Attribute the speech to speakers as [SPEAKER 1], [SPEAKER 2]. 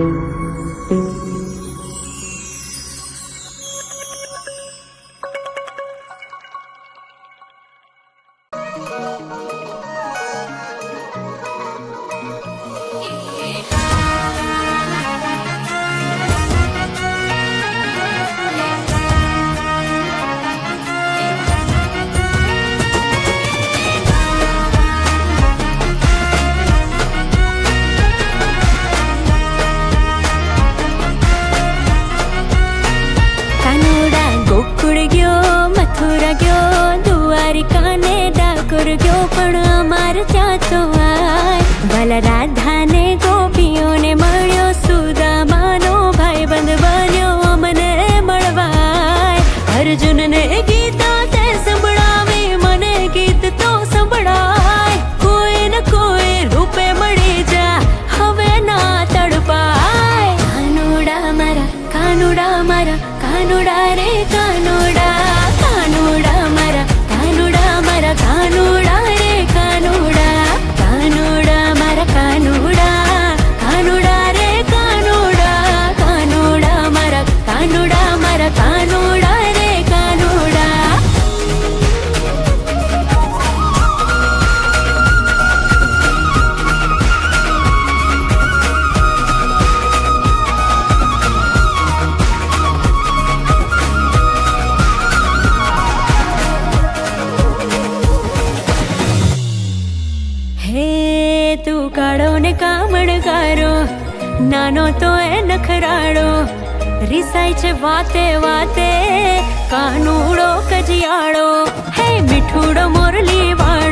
[SPEAKER 1] thank you. Mathura ગયો દ્વારિકા ને ડાકોર ગયો પણ અમાર ત્યાં તો આય ભલા રાધાને ગોપીઓને તું કાળો ને કામણ કારો નાનો તો એ નખરાડો રિસાય છે વાતે વાતે, કાનુડો કજિયાળો. હે મીઠુડો મોરલી વાળો